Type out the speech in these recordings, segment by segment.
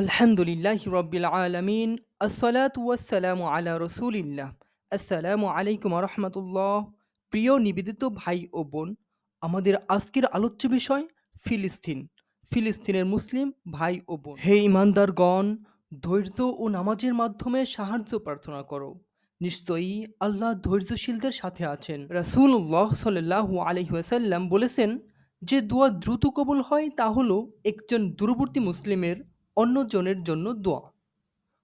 আলহামদুলিল্লাহ রব্বিল আলমিন, আসসালাত ওয়াসালামু আলা রসুলিল্লাহ। আসসালামু আলাইকুম রহমতুল্লাহ। প্রিয় নিবেদিত ভাই ও বোন, আমাদের আজকের আলোচ্য বিষয় ফিলিস্তিন, ফিলিস্তিনের মুসলিম ভাই ও বোন। হে ইমানদারগণ ধৈর্য ও নামাজের মাধ্যমে সাহায্য প্রার্থনা করো। নিশ্চয়ই আল্লাহ ধৈর্যশীলদের সাথে আছেন। রাসূলুল্লাহ সাল্লাল্লাহু আলাইহি ওয়াসাল্লাম বলেছেন, যে দোয়া দ্রুত কবুল হয় তা হলো একজন দূরবর্তী মুসলিমের অন্যজনের জন্য দোয়া।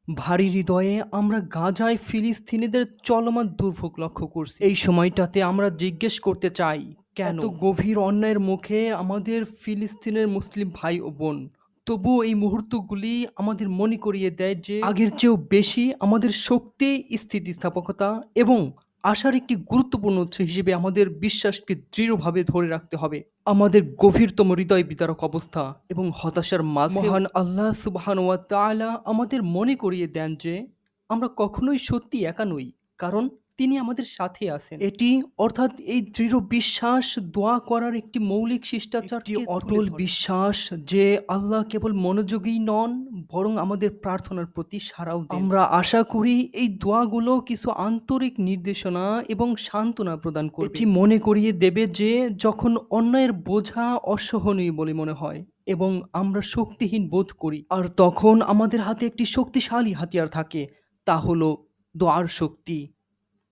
ভারী হৃদয়ে আমরা গাজায় ফিলিস্তিনিদের চলমান দুর্ভোগ লক্ষ্য করছি। এই সময়টাতে আমরা জিজ্ঞেস করতে চাই, কেন? গভীর অন্যায়ের মুখে আমাদের ফিলিস্তিনের মুসলিম ভাই ও বোন, তবুও এই মুহূর্তগুলি আমাদের মনে করিয়ে দেয় যে আগের চেয়েও বেশি আমাদের শক্তি, স্থিতিস্থাপকতা এবং আশার একটি গুরুত্বপূর্ণ উৎস হিসেবে আমাদের বিশ্বাসকে দৃঢ়ভাবে ধরে রাখতে হবে। আমাদের গভীরতম হৃদয় বিতারক অবস্থা এবং হতাশার মাঝে মহান আল্লাহ সুবাহান ওয়া তাআলা আমাদের মনে করিয়ে দেন যে আমরা কখনোই সত্যি একা নই কারণ তিনি আমাদের সাথে আছেন। এটি অর্থাৎ এই দৃঢ় বিশ্বাস দোয়া করার একটি মৌলিক শিষ্টাচার অটল বিশ্বাস যে আল্লাহ কেবল মনোযোগী নন বরং আমাদের প্রার্থনার প্রতি সারাও দেন। আমরা আশা করি এই দোয়াগুলো কিছু আন্তরিক নির্দেশনা এবং সান্ত্বনা প্রদান করবে এটি মনে করিয়ে দেবে যে যখন অন্যায়ের বোঝা অসহনীয় বলে মনে হয় এবং আমরা শক্তিহীন বোধ করি আর তখন আমাদের হাতে একটি শক্তিশালী হাতিয়ার থাকে তা হলো দোয়ার শক্তি